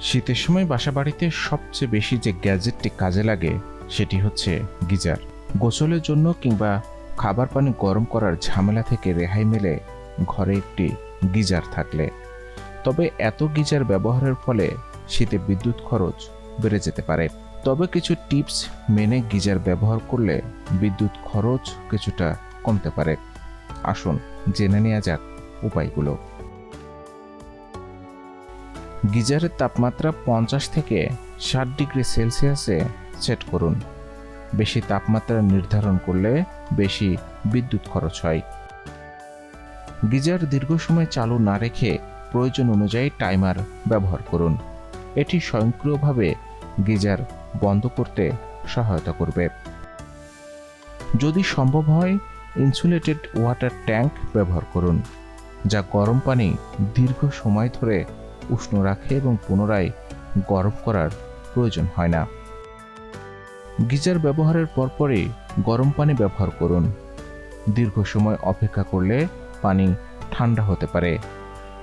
শীতের সময় বাসাবাড়িতে সবচেয়ে বেশি যে গ্যাজেটটি কাজে লাগে, সেটি হচ্ছে গিজার। গোসলের জন্য কিংবা খাবার পানি গরম করার ঝামেলা থেকে রেহাই মেলে ঘরে একটি গিজার থাকলে। তবে এত গিজার ব্যবহারের ফলে শীতে বিদ্যুৎ খরচ বেড়ে যেতে পারে। তবে কিছু টিপস মেনে গিজার ব্যবহার করলে বিদ্যুৎ খরচ কিছুটা কমতে পারে। আসুন জেনে নেওয়া যাক উপায়গুলো। গিজারের তাপমাত্রা পঞ্চাশ থেকে ষাট ডিগ্রি সেলসিয়াসে সেট করুন। বেশি তাপমাত্রা নির্ধারণ করলে বেশি বিদ্যুৎ খরচ হয়। গিজার দীর্ঘ সময় চালু না রেখে প্রয়োজন অনুযায়ী টাইমার ব্যবহার করুন। এটি স্বয়ংক্রিয়ভাবে গিজার বন্ধ করতে সহায়তা করবে। যদি সম্ভব হয় ইনসুলেটেড ওয়াটার ট্যাঙ্ক ব্যবহার করুন, যা গরম পানি দীর্ঘ সময় ধরে উষ্ণ রাখে এবং পুনরায় গরম করার প্রয়োজন হয় না। গিজার ব্যবহারের পরপরই গরম পানি ব্যবহার করুন। দীর্ঘ সময় অপেক্ষা করলে পানি ঠান্ডা হতে পারে,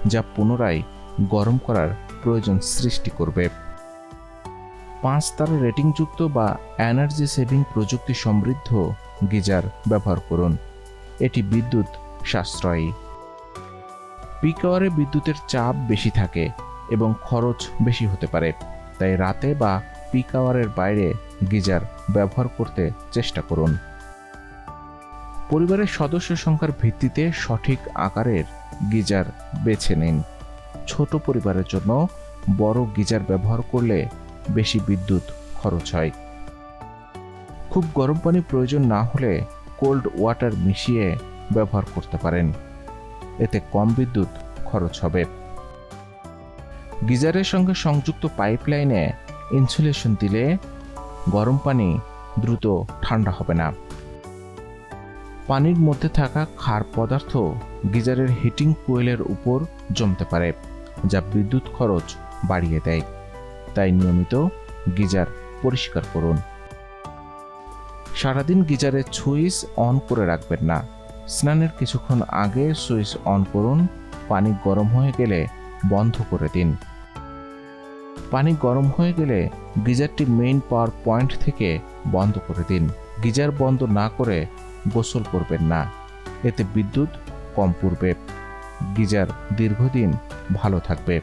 যা পুনরায় গরম করার প্রয়োজন সৃষ্টি করবে। পাঁচ তারা রেটিংযুক্ত বা এনার্জি সেভিং প্রযুক্তি সমৃদ্ধ গিজার ব্যবহার করুন। এটি বিদ্যুৎ সাশ্রয়ী। পিক আওয়ারে বিদ্যুতের চাপ বেশি থাকে এবং খরচ বেশি হতে পারে, তাই রাতে বা পিক আওয়ারের বাইরে গিজার ব্যবহার করতে চেষ্টা করুন। পরিবারের সদস্য সংখ্যার ভিত্তিতে সঠিক আকারের গিজার বেছে নিন। ছোট পরিবারের জন্য বড় গিজার ব্যবহার করলে বেশি বিদ্যুৎ খরচ হয়। খুব গরম পানি প্রয়োজন না হলে কোল্ড ওয়াটার মিশিয়ে ব্যবহার করতে পারেন। এতে কম বিদ্যুৎ খরচ হবে। গিজারের সঙ্গে সংযুক্ত পাইপলাইনে ইনসুলেশন দিলে গরম পানি দ্রুত ঠান্ডা হবে না। পানির মধ্যে থাকা ক্ষার পদার্থ গিজারের হিটিং কোয়েলের উপর জমতে পারে, যা বিদ্যুৎ খরচ বাড়িয়ে দেয়। তাই নিয়মিত গিজার পরিষ্কার করুন। সারাদিন গিজারের সুইচ অন করে রাখবেন না। স্নানের কিছুক্ষণ আগে সুইচ অন করুন, পানি গরম হয়ে গেলে বন্ধ করে দিন। পানি গরম হয়ে গেলে গিজারটি মেইন পাওয়ার পয়েন্ট থেকে বন্ধ করে দিন। গিজার বন্ধ না করে গোসল করবেন না। এতে বিদ্যুৎ কম পড়বে। গিজার দীর্ঘদিন ভালো থাকবে।